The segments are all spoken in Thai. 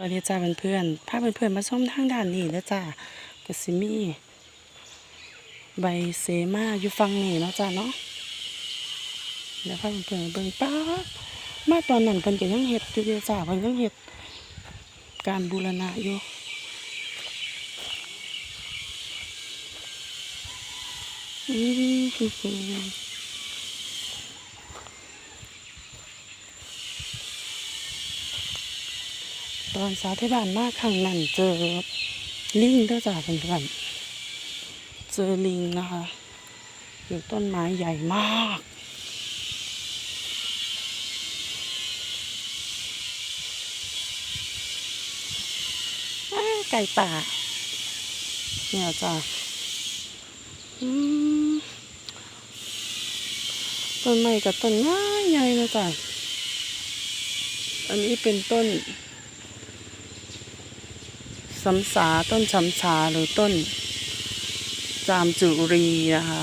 สวัสดีจ้าเพื่อนๆพาเพื่อนๆมาชมทางด้านนี้แล้วจ้าก็สิมีใบเสมาอยู่ฝั่งนี้เนาะจ้าเนาะเดี๋ยวพาเพื่อนๆเบิ่งป้ามาตอนนั้นเพิ่นก็ยังเฮ็ดอยู่เด้อจ้าเพิ่นยังเฮ็ดการบูรณะอยู่อืม ตอนสาวที่บ้านมากครั้งนั้นเจอลิงเด้อจ้าเพื่อนๆเจอลิงนะคะ อยู่ต้นไม้ใหญ่มากไก่ป่า เนี่ยจ้าต้นไม้กับต้นง่ายใหญ่นะจ้ะอันนี้เป็นต้น สำสาต้นสำสาหรือต้น จามจุรีนะคะ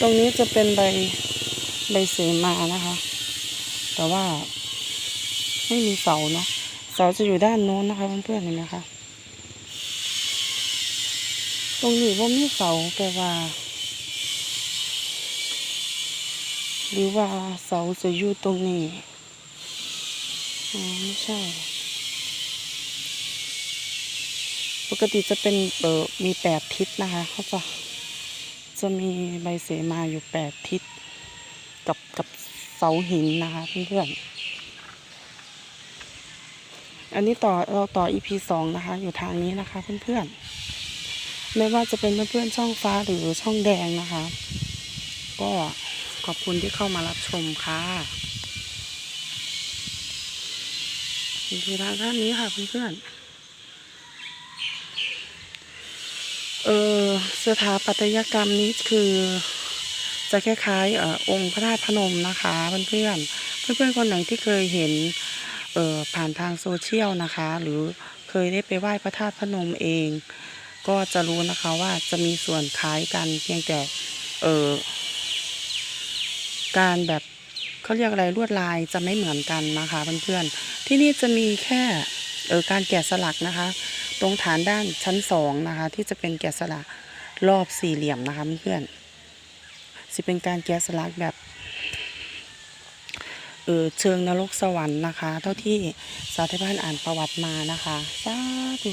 ตรงนี้จะเป็นใบใบเสมานะคะ แต่ว่าไม่มีเสาเนาะ เสาจะอยู่ด้านโน้นนะคะเพื่อนๆเห็นไหมคะ ตรงนี้ว่ามีเสาแต่ว่า หรือว่าเสาจะอยู่ตรงนี้อ๋อไม่ใช่ ปกติจะเป็นเออมีแปดทิศนะคะเขาจะจะมีใบเสมาอยู่แปดทิศกับกับเสาหินนะคะเพื่อนๆ อันนี้ต่อเราต่อ EP สองนะคะ อยู่ทางนี้นะคะเพื่อนๆ ไม่ว่าจะเป็นเพื่อนๆช่องฟ้าหรือช่องแดงนะคะ ก็ ขอบคุณที่เข้ามารับชมค่ะนี่คือทางด้านนี้ค่ะเพื่อนๆเออสถาปัตยกรรมนี้คือ จะคล้ายๆออองค์พระธาตุพนมนะคะเพื่อนๆเพื่อนๆคนไหนที่เคยเห็นเออผ่านทางโซเชียลนะคะ หรือเคยได้ไปไหว้พระธาตุพนมเอง ก็จะรู้นะคะว่าจะมีส่วนคล้ายกันเพียงแต่เออ การแบบเขาเรียกอะไรลวดลายจะไม่เหมือนกันนะคะเพื่อนๆที่นี่จะมีแค่เออการแกะสลักนะคะ ตรงฐานด้านชั้นสองนะคะ ที่จะเป็นแกะสลักรอบสี่เหลี่ยมนะคะเพื่อนๆสิเป็นการแกะสลักแบบเออเชิงนรกสวรรค์นะคะ เท่าที่สาธิบ้านอ่านประวัติมานะคะสาธุ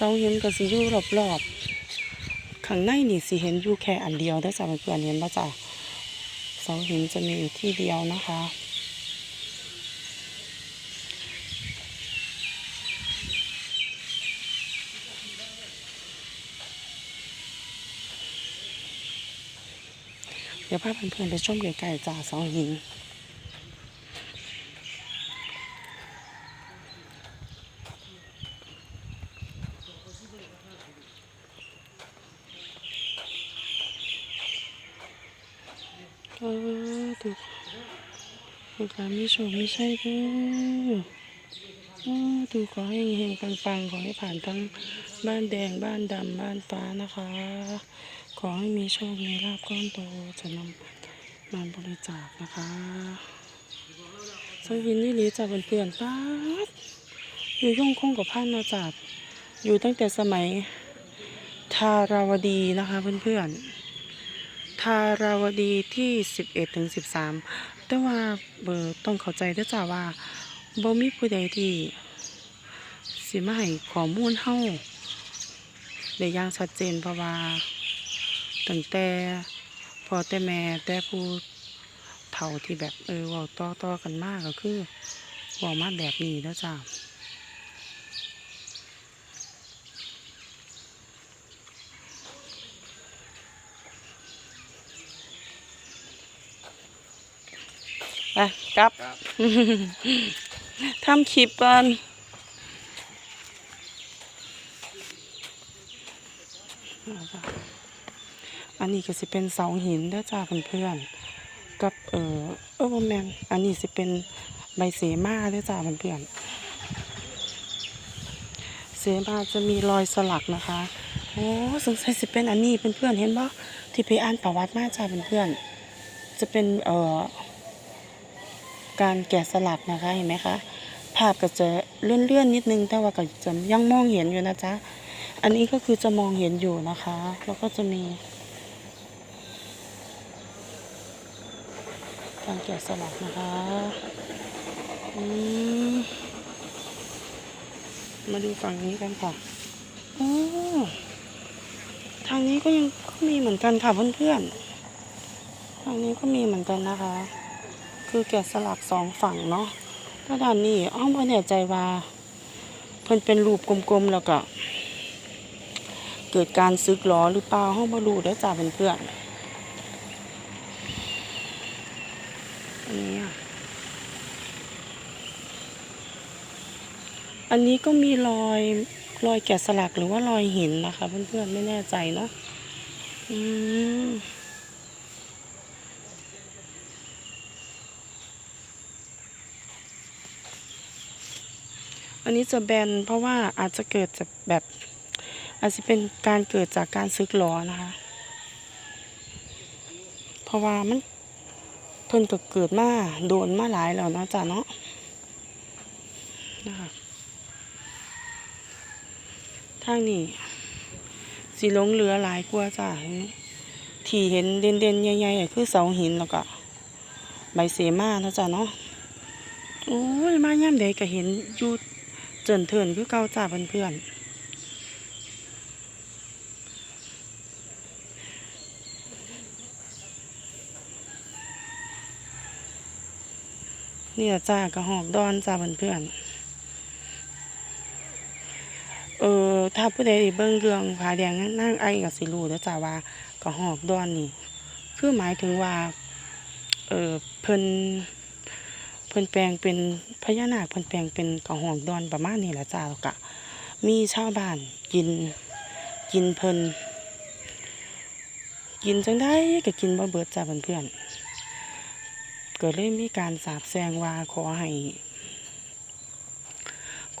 เสาหินก็สิอยู่รอบๆข้างในนี่สิเห็นอยู่แค่อันเดียวได้จ้ะเพื่อนๆเห็นป่ะจ้ะเสาหินจะมีอยู่ที่เดียวนะคะเดี๋ยวพาเพื่อนๆไปชมไกลๆจ้าเสาหิน เอ อถูกถูการมีโชคไม่ใช่ด้อเออถูขอให้เฮงปังๆขอให้ผ่านทั้งบ้านแดงบ้านดำบ้านฟ้านะคะ ขอให้มีโชคมีลาภก้อนโตจะนำมาบริจาคนะคะสวินนี่หลีจากเพื่อนๆป้าดอยู่ย่งคงกับพันนาจัดอยู่ตั้งแต่สมัยทาราวดีนะคะเพื่อนๆ ทาราวดีที่สิบเถึงสิแต่ว่าเบอร์ต้องเข้าใจด้วยจ้าว่าบ่มีผู้ใดที่สิมาให้ข้อมูลเฮาได้อย่างชัดเจนเพราะว่าตั้งแต่พอแต่แม่แต่ผู้เฒ่าที่แบบเออว้าต่อต่อๆกันมากก็คือว้ามาแบบนี้แล้วจ้า ไปกลับครับ ทำคลิปก่อนอันนี้ก็สิเป็นเสาหินเด้อจ้าเพื่อนๆกับเออเออบ่แม่นอันนี้สิเป็นใบเสมาเด้อจ้าเพื่อนๆเสมาจะมีรอยสลักนะคะโอ้สงสัยสิเป็นอันนี้เพื่อนๆเห็นบ่ที่ไปอ่านประวัติมาจ้าเพื่อนๆจะเป็นเอ่อ การแกะสลักนะคะเห็นไหมคะภาพก็จะเลื่อนๆนิดนึง แต่ว่าก็จะยังมองเห็นอยู่นะจ๊ะอันนี้ก็คือจะมองเห็นอยู่นะคะ แล้วก็จะมีการแกะสลักนะคะมาดูฝั่งนี้กันค่ะอทางนี้ก็ยังก็มีเหมือนกันค่ะเพื่อนๆ ทางนี้ก็มีเหมือนกันนะคะ คือแกะสลักสองฝั่งเนาะก็ด้านนี้อ้อมไม่แน่ใจว่า เพิ่นเป็นรูปกลมๆแล้วก็ เกิดการซึกหรอหรือเปล่าห้องบรูเด้จ้าเพื่อนๆอันนี้อะอันนี้ก็มีรอยรอยแกะสลักหรือว่ารอยหินนะคะ เพื่อนๆไม่แน่ใจเนาะอืม อันนี้จะแบนเพราะว่าอาจจะเกิดจากแบบ อาจจะเป็นการเกิดจากการซึกหรอนะคะ เพราะว่ามันเพิ่นก็เกิดมาโดนมาหลายแล้วเนาะจ้ะเนาะนะคะทางนี้สีลงเรือหลายกว่าจ้ะที่เห็นเด่นๆใหญ่ๆคือเสาหินแล้วก็ใบเสมาเนาะจ้ะเนาะโอ้ยมาย่ำใดก็เห็นอยู่ เจินเทินคือเก่าจ้าเพื่อนๆเนี่ยจ้ากระหอกดอนจ้าเพื่อนๆเออถ้าผู้ใดเบิ่งเรื่องผาแดงนั่งไอ้กับสิรูแล้วจ้าว่ากระหอกดอนนี่ คือหมายถึงว่า เออเพิ่น เพิ่นแปลงเป็นพญานาคเพิ่นแปลงเป็นกระหองดอนประมาณนี้แหละจ้าแล้วก็มีชาวบ้านกินกินเพิ่นกินจังได้ก็กินบ่เบิดจ้าเพื่อนๆก็เลยมีการสาบแซงว่าขอให้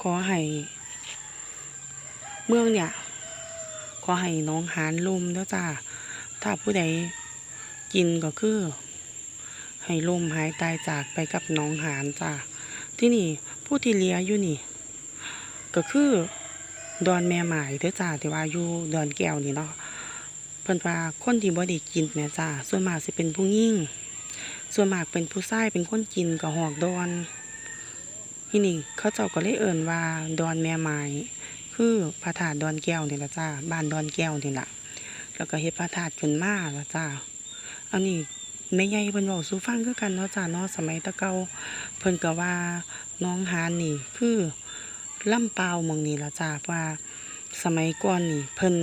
ขอให้ เมืองเนี่ย ขอให้น้องหานลุมเด้อจ้าถ้าผู้ใดกินก็คือ ให้ลมหายตายจากไปกับน้องหานจ้าที่นี่ผู้ที่เลี้ยอยู่นี่ ก็คือดอนแม่หมายเด้อจ้าที่ว่าอยู่ดอนแก้วนี่เนาะเพิ่นว่าคนที่บ่ได้กินแม่จ้าส่วนมากสิเป็นผู้หญิงส่วนมากเป็นผู้ชายเป็นคนกินก็หอกดอนที่นี่เขาเจ้าก็เลยเอิ่นว่าดอนแม่หมายคือพระธาตุดอนแก้วนี่ละจ้าบ้านดอนแก้วนี่ละแล้วก็เฮ็ดพระธาตุขึ้นมาละจ้าอันนี้ แม่ใหญ่เพิ่นเว้าสู่ฟังคือกันเนาะจ้าเนาะสมัยตะเกาเพิ่นก็ว่าน้องหานนี่คือลำเปล่ามองนี่ละจ้าว่าสมัยก่อนนี่เพิ่น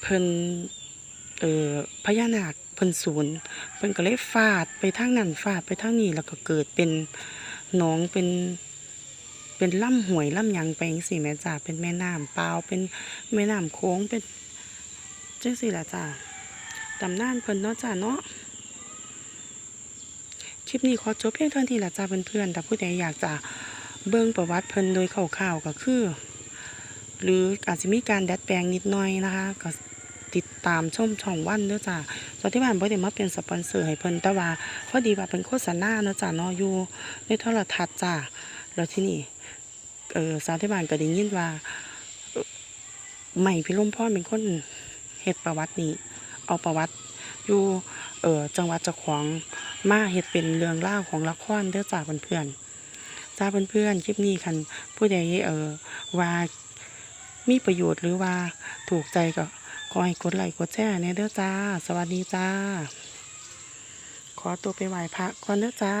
เพิ่นเอ่อพญานาคเพิ่นสูญเพิ่นก็เลยฟาดไปทางนั้นฟาดไปทางนี้แล้วก็เกิดเป็นหนองเป็นเป็นล่ำหวยล่ำยังไปจังซี่แม่จ้าเป็นแม่น้ำเปล่าเป็นแม่น้ำโค้งเป็นจังซี่ละจ้า ตำนานเพิ่นเนาะจ้าเนาะคลิปนี้ขอจบเพียงเท่านี้ละจ้าเพื่อนๆแต่ผู้ใดอยากจะเบิ่งประวัติเพิ่นโดยคร่าวๆก็คือ หรืออาจจะมีการดัดแปลงนิดหน่อยนะคะ ก็ติดตามชมช่องวันเด้อจ้าตอนที่บ้านบ่ได้มาเป็นสปอนเซอร์ให้เพิ่นแต่ว่าพอดีว่าเป็นโฆษณาเนาะจ้าเนาะอยู่ในโทรทัศน์จ้าแล้วที่นี่เออสาวที่บ้านก็ได้ยินว่าใหม่พิรมพรเป็นคนเฮ็ดประวัตินี้ เอาประวัติอยู่เออจังหวัดจ้าของมาเฮ็ดเป็นเรื่องเล่าของละครเด้อจ้าเพื่อนๆจ้าเพื่อนๆคลิปนี้คันผู้ใดเออว่ามีประโยชน์หรือว่าถูกใจก็ขอให้กดไลค์กดแชร์เนี่ยเด้อจ้า สวัสดีจ้า ขอตัวไปไหว้พระก่อนเด้อจ้า